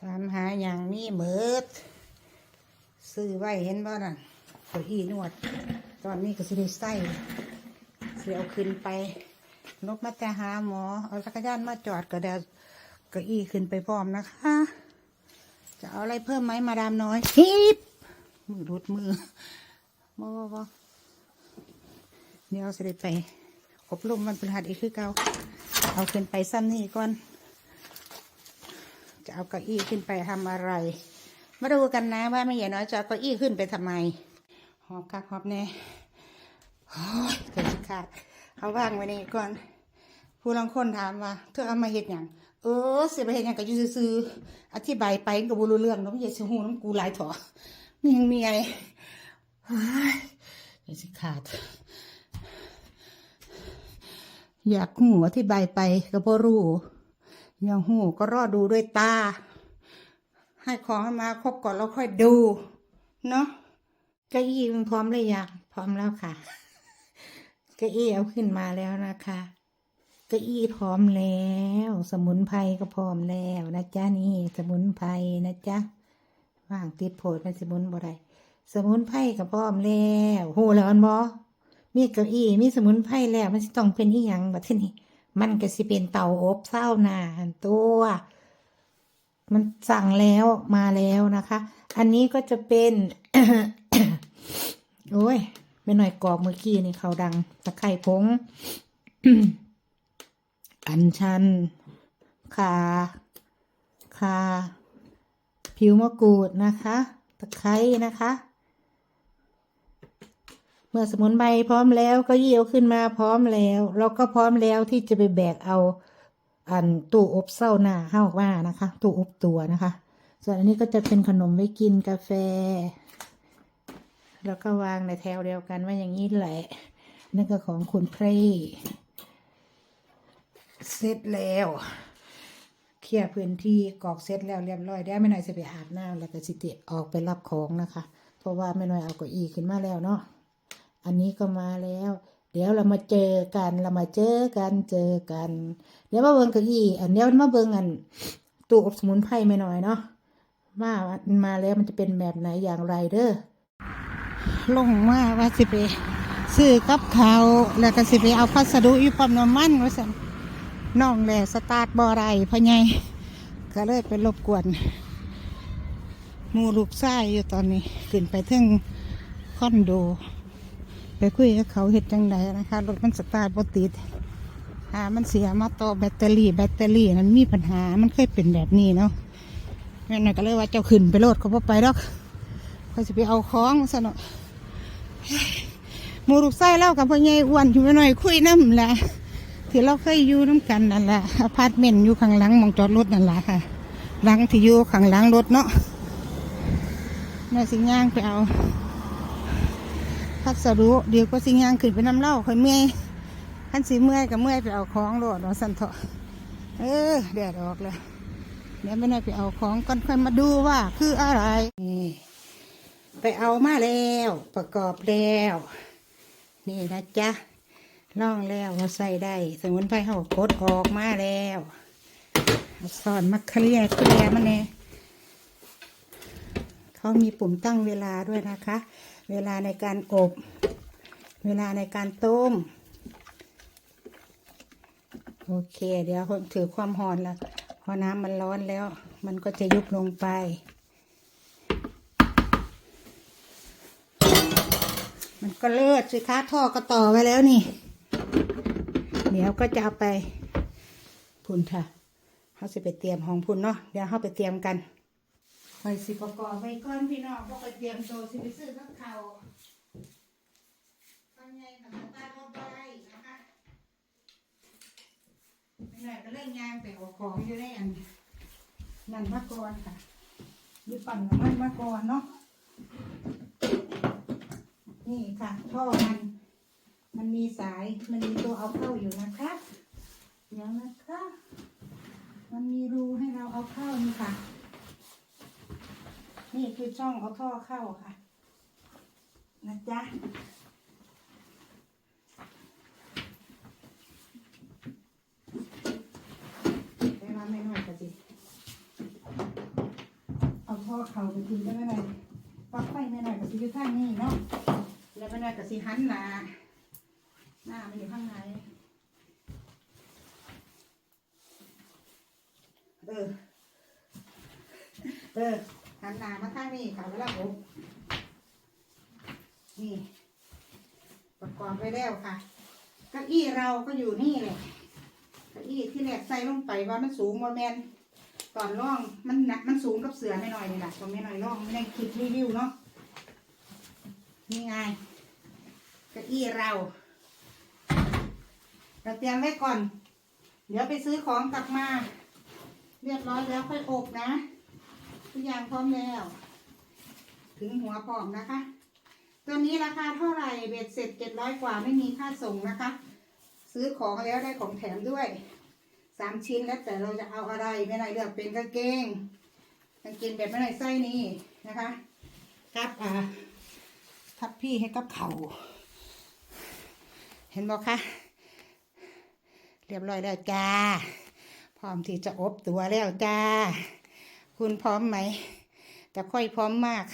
ถามหาอย่างนี้เบิดซื้อไว้เห็นบ่นั่นเก้าอี้นวด ตอนนี้ก็สิได้ใส่เสียเอาขึ้นไป นกมาแต่หาหมอ เอาจักรยานมาจอดก็เดี๋ยวเก้าอี้ขึ้นไปพร้อมนะคะ จะเอาอะไรเพิ่มไหมมาดามน้อยฮิปมือรุดมือบ่บ่บ่เดี๋ยวสิได้ไปอบรมมันเป็นหัดอีกคือเก่าเอาขึ้นไปซ้ำนี่ก่อน เอาเก้าอี้ขึ้นไปทำอะไร มาดูกันนะว่าไม่ใหญ่น้อยจะเอาเก้าอี้ขึ้นไปทำไมหอบคักหอบแน่โอ้ยเกิดขาดเอาว่างไว้นี่ก่อน ผู้ลางคนถามว่าเธอเอามาเห็ดอย่างเออเสียไปเห็ดอย่างกับยูซื้ออธิบายไปก็บรู้เรื่องน้องอย่าเสียหูน้ำกูหลายถอมียังมีไงเฮ้ยเกิดขาด อยากหูอธิบายไปก็บ่รู้ ยากหูก็รอดูด้วยตา ให้ของมาครบก่อนแล้วค่อยดู เนาะก้าอี้มันพร้อมหรือยังพร้อมแล้วค่ะก้าอี้เอาขึ้นมาแล้วนะคะก้าอี้พร้อมแล้ว สมุนไพรก็พร้อมแล้วนะจ๊ะนี่ สมุนไพรนะจ๊ะว่างติดโผดเป็นสมุนบ่ได้สมุนไพรก็พร้อมแล้วโหแล้วอันบอมีก้าอี้มีสมุนไพรแล้วมันจะต้องเป็นอีหยังบัดทีนี้ มันก็สิเป็นเตาอบเศร้าหนานตัว มันสั่งแล้วมาแล้วนะคะ อันนี้ก็จะเป็นโอ้ยไม่หน่อยกรอกเมื่อกี้นี่เขาดังตะไคร่ผงอันชันคาคาผิวมะกรูดนะคะ ตะไคร้นะคะ มื่อสมุนไพรพร้อมแล้วก็เยี่ยวขึ้นมาพร้อมแล้ว เราก็พร้อมแล้วที่จะไปแบกเอา อันตู้อบเศร้าหน้าห้าว่านะคะ ตู้อบตัวนะคะ ส่วนอันนี้ก็จะเป็นขนมไว้กินกาแฟ แล้วก็วางในแถวเดียวกันว่าอย่างนี้แหละ นั่นก็ของคุณเพรเสร็จแล้วเคลียร์พื้นที่กอกเสร็จแล้วเรียบร้อยได้ไม่น้อยจะไปอาบน้ำแล้วก็สิเตออกไปรับของนะคะ เพราะว่าไม่น้อยเอาเก้าอี้ขึ้นมาแล้วเนาะ อันนี้ก็มาแล้ว เดี๋ยวเรามาเจอกัน เรามาเจอกันเจอกัน เดี๋ยวมาเบิ่งก้าอี้อันเดี๋ยวมาเบิ่งอันตู้อบสมุนไพรไม่น้อยเนาะว่ามันมาแล้วมันจะเป็นแบบไหนอย่างไรเด้อลงมาว่าสิไปซื้อกับเขาแล้วก็สิไปเอาพัสดุอยู่ปั๊มน้ำมันว่าสันน้องแหล่สตาร์ทบ่อไรพะไงก็เลยไปรบกวนมูลูกไส้อยู่ตอนนี้ขึ้นไปถึงคอนโด ไปคุยกับเขาเห็ดจังไดนะคะรถมันสตาร์ทบ่ติดหามันเสียมาต่อแบตเตอรี่ แบตเตอรี่นั้นมีปัญหามันเคยเป็นแบบนี้เนาะแม่น่อยก็เลยว่าเจ้าขึ้นไปโลดเขาบ่ไปดอกเขาจะไปเอาของซะเนาะมูลูกไส้เล่ากับพ่อใหญ่อ้วนอยู่หน่อยคุยน้ำแหละที่เราเคยอยู่น้ำกันนั่นแหละอพาร์ตเมนต์อยู่ข้างหลังมองจอดรถนั่นแหละค่ะหลังที่อยู่ข้างหลังรถเนาะแม่สิย่างไปเอา พัสดุเดี๋ยวก็สิย่างขึ้นไปน้ำเล่าค่อยเมื่อยขันสีเมื่อยกับเมื่อยไปเอาของโลดเนาสันเถาะเออแดดออกเลยเดี๋ยวไม่ได้ไปเอาของก่อนค่อยมาดูว่า คืออะไรนี่ไปเอามาแล้ว ประกอบแล้ว นี่นะจ๊ะล่องแล้วเราใส่ได้สมุนไพรเขากดออกมาแล้วสอนมาเคลียร์เคลียร์มันเนี่ยเขามีปุ่มตั้งเวลาด้วยนะคะ เวลาในการอบเวลาในการต้ม โอเค เดี๋ยวผมถือความร้อนแล้วพอน้ำมันร้อนแล้ว มันก็จะยุบลงไปมันก็เลิศสิคะท่อก็ต่อไว้แล้วนี่ เดี๋ยวก็จะเอาไปพุ่นค่ะเขาสิไปเตรียมห้องพุ่นเนาะเดี๋ยวเขาไปเตรียมกัน อยสิประกอบไว้ก่อนพี่น้องพวกไปเตรียมโตวสิไปซื้อกับเขาวตอนใหญ่กับตาบ่ได้นะคะไม่หน่อยก็เล่นงานไปเอาของอยู่ในอันนั่นมาก่อนค่ะหรือปั่นน้ำมันมาก่อนเนาะนี่ค่ะท่อมัน มันมีสายมันมีตัวเอาเข้าอยู่นะคะเดี๋ยวนะคะ มันมีรูให้เราเอาเข้านี่ค่ะ นี่คือช่องเอาท่อเข้าค่ะ นะจ๊ะไปมาไม่น้อยก็สิพ่อเขาไปทีได้ไหมหน่ปลั๊กไฟไม่หน่อยกับสิอยู่ข้างนี้เนาะแล้วไม่หน่อยกับสิหันหน้าหน้ามันอยู่ข้างในเออเออ หันหน้ามาข้างนี้ค่ะเวลาผมนี่ ประกอบไปแล้วค่ะเก้าอี้เราก็อยู่นี่แหละเก้าอี้ที่แหลกใส่ลงไปว่ามันสูงว่าแมนตอนร่องมันหนักมันสูงกับเสือไม่หน่อยนี่แหละตอนไม่หน่อยร่องไม่ได้คลิปรีวิวเนาะนี่ไงเก้าอี้เราเราเตรียมไว้ก่อน เดี๋ยวไปซื้อของกลับมา เรียบร้อยแล้วค่อยอบนะ ทุกอย่างพร้อมแล้ว ถึงหัวพร้อมนะคะ ตัวนี้ราคาเท่าไหร่เบ็ดเสร็จเจ็ดร้อยกว่าไม่มีค่าส่งนะคะ ซื้อของแล้วได้ของแถมด้วยสามชิ้นแล้วแต่เราจะเอาอะไรไม่ไหนเลือกเป็นกางเกงกางเกงแบบไม่ไหนไส้นี่นะคะกับอ่าทับพี่ให้กับเขาเห็นบอกคะเรียบร้อยแล้วจ้า พร้อมที่จะอบตัวแล้วจ้า คุณพร้อมไหม แต่ค่อยพร้อมมาก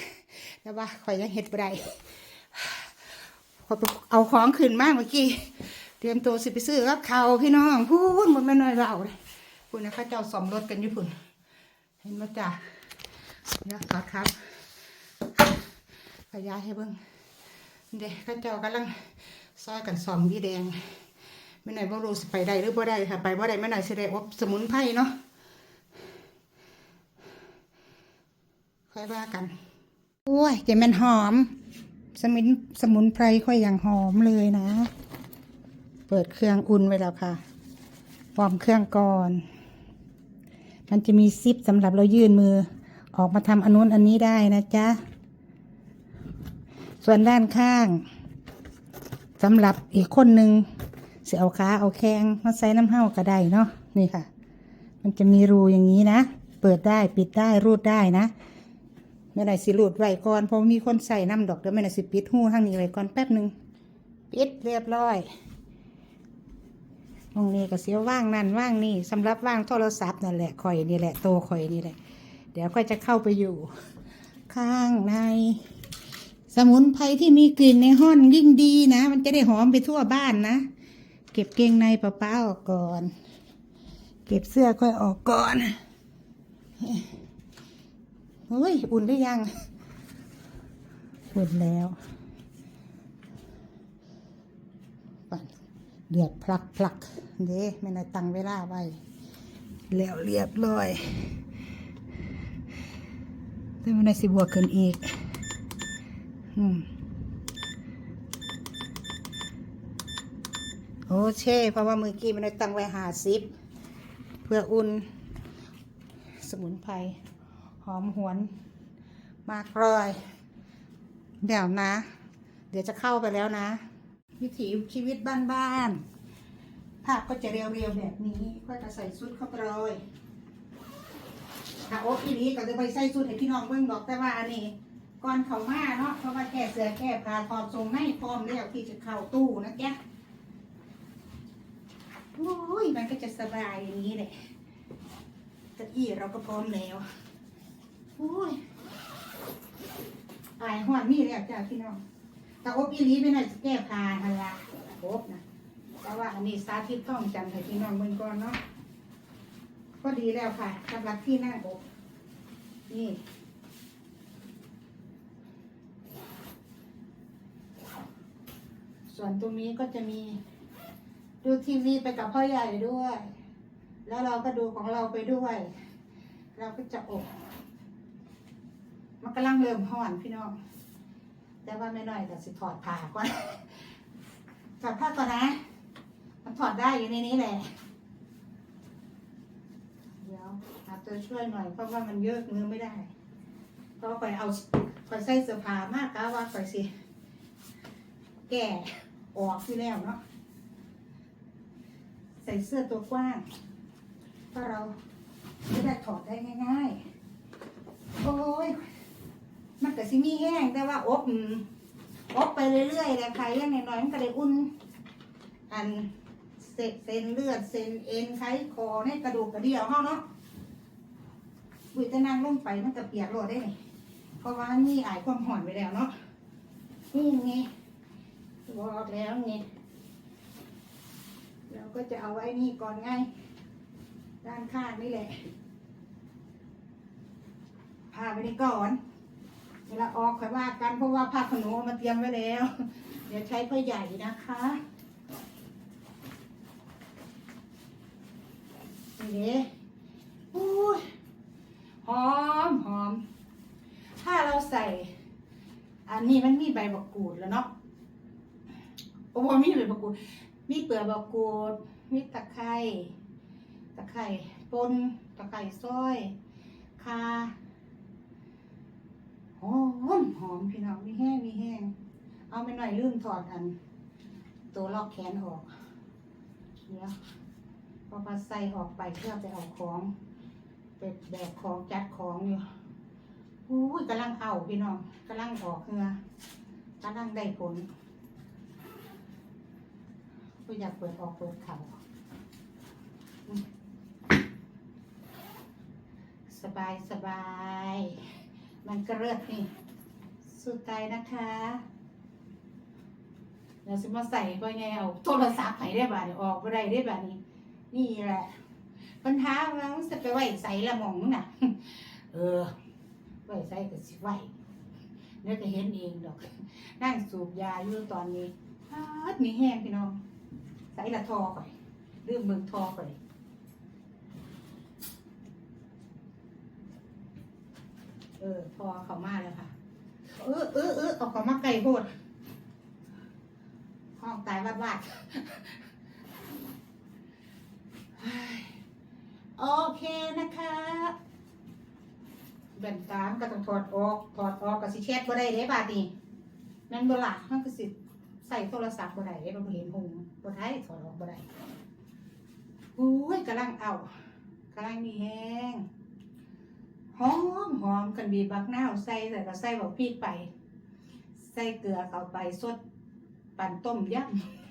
แต่ว่าค่อยยังเห็ดบ่ได้เอาของขึ้นมากเมื่อกี้ เตรียมตัวสิไปซื้อกับเขาพี่น้องพูดหมดไม่น้อยเราเลยคุณนะเข้าเจ้าสมรถกันอยู่พุ่น เห็นไหมจ้าเดี๋ยขอครับขยายให้เบิ่งเด็กข้าเจ้ากำลังซอยกันสอมวีแดงไม่ไหนบ่รู้สิไปได้หรือบ่ได้ค่ะไปบ่ได้ไม่ไหนสิได้อบสมุนไพรเนาะ ค่อยว่ากันโอ้ยจะมันหอม สมุนสมุนไพรค่อยอย่างหอมเลยนะ เปิดเครื่องอุ่นไว้แล้วค่ะวอร์มเครื่องก่อน มันจะมีซิปสำหรับเรายื่นมือ ออกมาทำอันนู้นอันนี้ได้นะจ๊ะ ส่วนด้านข้างสำหรับอีกคนหนึ่งเสียเอาขาเอาแข้งมาใส่น้ำเห้าก็ได้เนาะนี่ค่ะ มันจะมีรูอย่างนี้นะ เปิดได้ปิดได้รูดได้นะ ไม่ได้สิรูดไว้ก่อนเพราะมีคนใส่น้ำดอกเดี๋ยวไม่ได้สิปิดหูทางนี้ไว้ก่อนแป๊บหนึ่งปิดเรียบร้อยตรงนี้ก็เสียว่างนั่นว่างนี่สำหรับว่างโทรศัพท์นั่นแหละข่อยนี่แหละโตข่อยนี่แหละ เดี๋ยวค่อยจะเข้าไปอยู่ ข้างใน สมุนไพรที่มีกลิ่นในห้องยิ่งดีนะ มันจะได้หอมไปทั่วบ้านนะเก็บเกงในป้าป้าออกก่อน เก็บเสื้อค่อยออกก่อน เฮ้ย อุ่นหรือยัง อุ่นแล้วเดือดพลักพลักเด้ไม่ได้ตั้งเวลาไว้แล้วเรียบร้อยแต่ไม่ได้สิบวกขึ้นอีก อืมโอเคเพราะว่ามือกี้มันได้ตั้งไว้หาซิปเพื่ออุ่นสมุนไพร หอมหวนมากรอยเดี๋ยวนะ เดี๋ยวจะเข้าไปแล้วนะ วิถีชีวิตบ้านๆภาพก็จะเรียวๆแบบนี้ค่อยจะใส่ชุดเข้าไปเลยถ้าโอ๊พี่นี้ก็จะไปใส่ชุดให้พี่น้องเบิ่งดอกแต่ว่าอันนี้ก่อนเขามาเนาะเพราะว่าแก้เสือแก้ผ้าถอทรงให้พร้อมแล้วที่จะเข้าตู้นะแกโอ้ยมันก็จะสบายอย่างนี้แหละเก้าอี้เราก็พร้อมแล้ว อ้ยอายหอนนี่แล้วจ้าพี่น้องแต่อบอีหลีไม่น่าจะแก้ผ้าทันละอบนะแต่ว่าอันนี้สาธิตต้องจำให้พี่น้องเบิ่งก่อนเนาะก็ดีแล้วค่ะสำหรับที่นั่งอบนี่ส่วนตรงนี้ก็จะมีดูทีวีไปกับพ่อใหญ่ด้วย แล้วเราก็ดูของเราไปด้วย เราก็จะอบ มันกำลังเริ่มห่อนพี่น้อง แต่ว่าไม่น้อยแต่สิถอดผ้าก่อนถอดผ้าก่อนนะ มันถอดได้อยู่ในนี้แหละ เดี๋ยวหาตัวช่วยหน่อยเพราะว่ามันเยอะมือไม่ได้เพราะว่าข่อยเอาข่อยใส่เสื้อผ้ามากกะว่าข่อยสิ แก่ออกที่แล้วเนาะ ใส่เสื้อตัวกว้างเพราะเราไม่ได้ถอดได้ง่ายๆ โอ้ย มันก็สิมีแห้งแต่ว่าอบอบไปเรื่อยๆแต่ใครยังน้อยๆมันก็ได้อุ่น อันเส้นเลือดเส้นเอ็นไขคอในกระดูกกระเดี่ยวเขาเนาะบุยแตะนางลงไปมันจะเปียกโลดได้นี่เพราะว่านี่อายความห่อนไปแล้วเนาะนี่ไงบอกแล้วไงเราก็จะเอาไว้นี่ก่อนไงด้านข้างนี่แหละพาไปนี่ก่อน เวลาออกค่อยว่ากันเพราะว่าผ้าขนหนูเอามาเตรียมไว้แล้ว เดี๋ยวใช้ผ้าใหญ่นะคะนี่เด้อุ้ยหอมหอม ถ้าเราใส่ อันนี้มันมีใบบักกูดแล้วเนาะโอ้โหมีใบบักกูด มีเปลือกบักกูด มีตะไคร้ตะไคร้ปนตะไคร้ซอยคา หอมพี่น้องมีแห้งมีแห้ง เอาไปหน่อยลืมถอดอัน ตัวลอกแขนออกเดี๋ยพอพาใส่ออกไปเพื่อไปเอาของไปแบกของจัดของอยู่อุ้ยกำลังเอาพี่น้องกำลังออกเหงือกำลังได้ผลก็อยากเปิดออกเปิดเขาสบายสบาย มันก็เลือดนี่ สุดใจนะคะเดี๋ยวสิมาใส่ก็ไงเอาโทรศัพท์ให้ได้บ่าดนี้ออกไปได้ได้บ่านี้ นี่แหละปัญหาว่ามันจะไปไหวใส่ละหมองน่ะ เออไหวใส่ก็สิไหวเดี๋ยวก็เห็นเองดอก นั่งสูบยาอยู่ตอนนี้พาดมีแห้งพี่น้อง ใส่ละทอไปเรื่องเบิ่งทอไปเออทอเขามาแล้วค่ะ เออเออเออเอาเขามาไก่โพดห้องตายวาดวาดโอเคนะคะแบ่นตามก็ต้องถอดออก ถอดออกก็สิเช็ดบ่ได้เด้บาดนี้แม่นบ่ล่ะมันก็สิใส่โทรศัพท์บ่ได้เด้บ่เห็นหงบ่ได้ถอดออกบ่ได้อุ้ยกำลังเอากำลังมีแห้ง อมหอมกันบีบักหน้าใส่แต่ก็ใส่บักพริกไป ใส่เกลือเข้าไปสดปั่นต้มย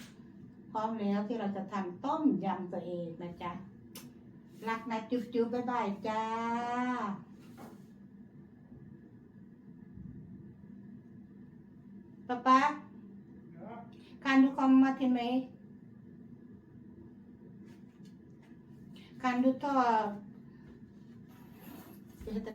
ำพร้อมแล้วที่เราจะทำต้มยำตัวเองนะจ๊ะรักนะจุ๊บจุ๊บบ๊ายบายจ้าป๊าป๊าการดูคอมมาที่ไหมการดูท่อ fíjate.